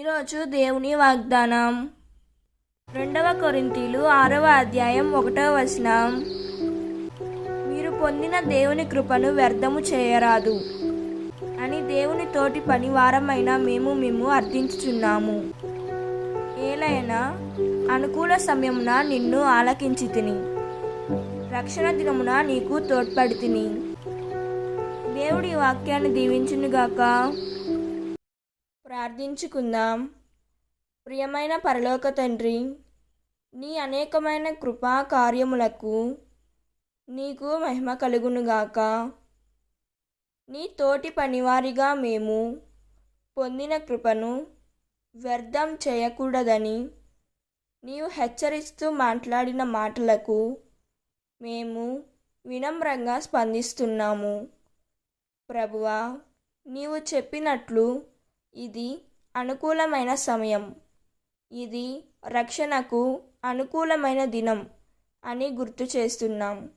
ఈరోజు దేవుని వాగ్దానం. రెండవ కొరింతీలు ఆరవ అధ్యాయం ఒకటవ వచనం. మీరు పొందిన దేవుని కృపను వ్యర్థము చేయరాదు. అని దేవుని తోటి పనివారమైన మేము మేము అర్థించుచున్నాము. ఏలైనా అనుకూల సమయమున నిన్ను ఆలకించి తిని రక్షణ దినమున నీకు తోడ్పడి తిని దేవుడి వాక్యాన్ని దీవించునుగాక. ప్రార్థించుకుందాం. ప్రియమైన పరలోక తండ్రి నీ అనేకమైన కృపా కార్యములకు నీకు మహిమ కలుగునుగాక నీ తోటి పనివారిగా మేము పొందిన కృపను వ్యర్థం చేయకూడదని నీవు హెచ్చరిస్తూ మాట్లాడిన మాటలకు మేము వినమ్రంగా స్పందిస్తున్నాము. ప్రభువా నీవు చెప్పినట్లు ఇది అనుకూలమైన సమయం. ఇది రక్షణకు అనుకూలమైన దినం అని గుర్తు చేస్తున్నాం.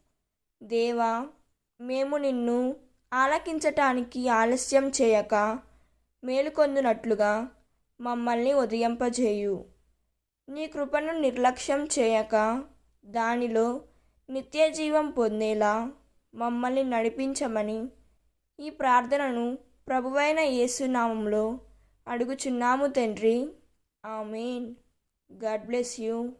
దేవా మేము నిన్ను ఆలకించటానికి ఆలస్యం చేయక మేలుకొందునట్లుగా మమ్మల్ని ఉదయింపజేయు. నీ కృపను నిర్లక్ష్యం చేయక దానిలో నిత్య జీవం పొందేలా మమ్మల్ని నడిపించమని ఈ ప్రార్థనను ప్రభువైన యేసునామంలో అడుగుచున్నాము తండ్రి. ఆమెన్. God bless you.